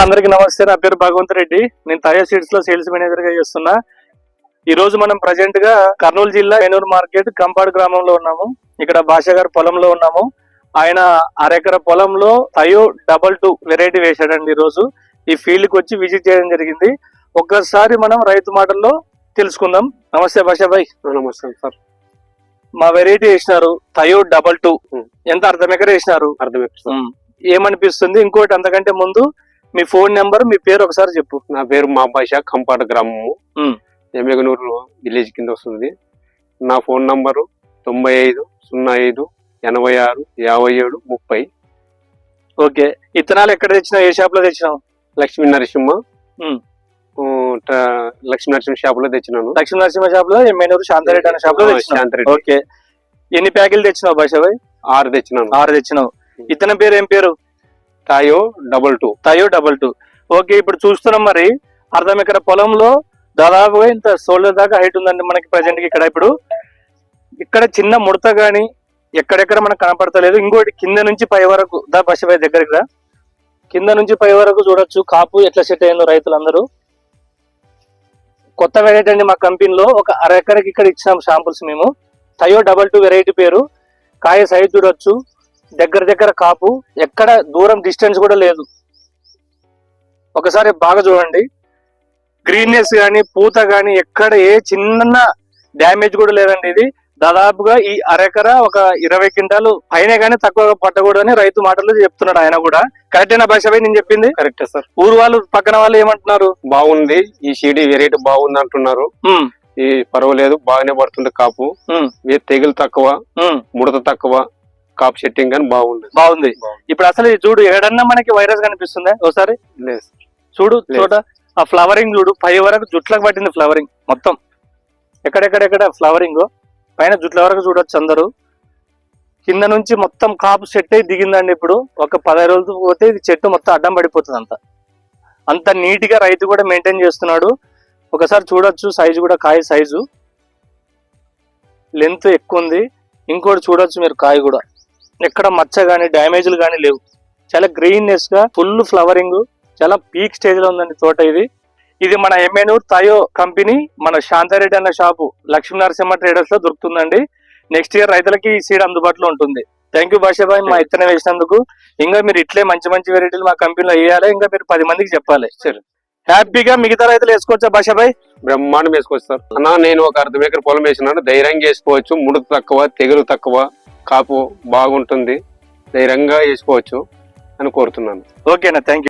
అన్న అందరికి నమస్తే. నా పేరు భగవంత్ రెడ్డి. నేను తయా సీడ్స్లో సేల్స్ మేనేజర్గా చేస్తున్నా. ఈ రోజు మనం ప్రజెంట్గా కర్నూలు జిల్లా ఏనూరు మార్కెట్ కంపాడు గ్రామంలో ఉన్నాము. ఇక్కడ భాష గారి పొలంలో ఉన్నాము. ఆయన అరెకర పొలంలో తయో డబల్ టూ వెరైటీ వేశాడండి ఈ రోజు ఈ ఫీల్డ్కి వచ్చి విజిట్ చేయడం జరిగింది. ఒక్కసారి మనం రైతు మాటల్లో తెలుసుకుందాం. నమస్తే భాష భాయ్. నమస్తే సార్. మా వెరైటీ వేసినారు తయో డబల్ టూ. ఎంత అర్ధం ఎకర వేసినారు? ఉమ్. ఏమనిపిస్తుంది? ఇంకోటి అంతకంటే ముందు మీ ఫోన్ నెంబర్ మీ పేరు ఒకసారి చెప్పు. నా పేరు మా భాష కంపాట గ్రామము. ఎమ్మెగనూరు విలేజ్ కింద వస్తుంది. నా ఫోన్ నంబరు తొంభై ఐదు సున్నా ఐదు ఎనభై ఆరు యాభై ఏడు ముప్పై. ఓకే. ఇత్తనాలు ఎక్కడ తెచ్చినావు? ఏ షాప్లో తెచ్చినావు? లక్ష్మీ నరసింహ. లక్ష్మీ నరసింహ షాప్లో తెచ్చినాను. లక్ష్మీ నరసింహ షాప్లో ఎమ్మెనూరు శాంతారెడ్డి అనే షాప్లో శాంతిరెడ్డి. ఓకే. ఎన్ని ప్యాకెట్లు తెచ్చినావు భాషాబాయ్ ఆరు తెచ్చినాను. ఆరు తెచ్చినావు. ఇతని పేరు ఏం పేరు? Tayo double two Tayo double two okay ఇప్పుడు చూస్తున్నాం మరి. అర్థం ఇక్కడ పొలంలో దాదాపుగా ఇంత షోల్డర్ దాకా హైట్ ఉందండి మనకి ప్రజెంట్ ఇక్కడ. ఇప్పుడు ఇక్కడ చిన్న ముడత గాని ఎక్కడెక్కడ మనకు కనపడతలేదు. ఇంకోటి కింద నుంచి పై వరకు దా బషబాయ్ దగ్గరికి రా కింద నుంచి పై వరకు చూడొచ్చు. కాపు ఎట్లా సెట్ అయిందో రైతులందరూ. కొత్త వెరైటీ అండి మా కంపెనీలో ఒక అర ఎకరకి ఇక్కడ ఇచ్చినాం షాంపుల్స్ మేము. థయో డబల్ టూ వెరైటీ పేరు. కాయ సైజ్ చూడొచ్చు. దగ్గర దగ్గర కాపు ఎక్కడ దూరం డిస్టెన్స్ కూడా లేదు. ఒకసారి బాగా చూడండి. గ్రీన్నెస్ కానీ పూత కానీ ఎక్కడ ఏ చిన్న డ్యామేజ్ కూడా లేదండి ఇది. దాదాపుగా ఈ అరెకర ఒక ఇరవై క్వింటాలు పైన కానీ తక్కువగా పట్టకూడదని రైతు మాటలు చెప్తున్నాడు ఆయన కూడా. కరెక్టేనా భాషపై నేను చెప్పింది? కరెక్టే సార్. ఊరు వాళ్ళు పక్కన వాళ్ళు ఏమంటున్నారు? బాగుంది. ఈ సీడీ వెరైటీ బాగుంది అంటున్నారు ఈ పర్వాలేదు బాగానే పడుతుంది కాపు. తెగులు తక్కువ ముడత తక్కువ కాపు సెట్టింగ్ కానీ బాగుంది. బాగుంది. ఇప్పుడు అసలు చూడు ఏడన్నా మనకి వైరస్ కనిపిస్తుందా ఒకసారి? లేదు. చూడు. చూడ ఆ ఫ్లవరింగ్ చూడు పై వరకు జుట్లకు పట్టింది ఫ్లవరింగ్ మొత్తం. ఎక్కడెక్కడెక్కడ ఫ్లవరింగ్? పైన జుట్ల వరకు చూడొచ్చు అందరూ. కింద నుంచి మొత్తం కాపు సెట్ అయి దిగిందండి ఇప్పుడు. ఒక పదహారు రోజులు పోతే ఇది చెట్టు మొత్తం అడ్డం పడిపోతుంది అంత. అంత నీట్గా రైతు కూడా మెయింటైన్ చేస్తున్నాడు. ఒకసారి చూడొచ్చు సైజు కూడా కాయ సైజు. లెంత్ ఎక్కువ ఉంది. ఇంకోటి చూడొచ్చు మీరు కాయ కూడా. ఎక్కడ మచ్చ గానీ డ్యామేజ్లు గానీ లేవు. చాలా గ్రీన్నెస్గా ఫుల్ ఫ్లవరింగ్ చాలా పీక్ స్టేజ్లో ఉందండి తోట ఇది. ఇది మన ఎంఎనూర్ తయో కంపెనీ మన శాంతారెడ్డి అన్న షాపు లక్ష్మీ నరసింహ ట్రేడర్స్లో దొరుకుతుందండి. నెక్స్ట్ ఇయర్ రైతులకి ఈ సీడ్ అందుబాటులో ఉంటుంది. థ్యాంక్ యూ భాషాబాయ్ మా ఇత్తనం వేసినందుకు. ఇంకా మీరు ఇట్లే మంచి మంచి వెరైటీలు మా కంపెనీలో వేయాలి. ఇంకా మీరు పది మందికి చెప్పాలి. సరే హ్యాపీగా మిగతా రైతులు వేసుకోవచ్చా భాషాబాయ్ బ్రహ్మాండం వేసుకోవచ్చు సార్. అన్న నేను ఒక అర్ధ ఎకర పొలం వేసినాను. ధైర్యంగా వేసుకోవచ్చు ముడత తక్కువ తెగులు తక్కువ. కాపు బాగుంటుంది ధైర్యంగా వేసుకోవచ్చు అని కోరుతున్నాను. ఓకేనా థ్యాంక్ యూ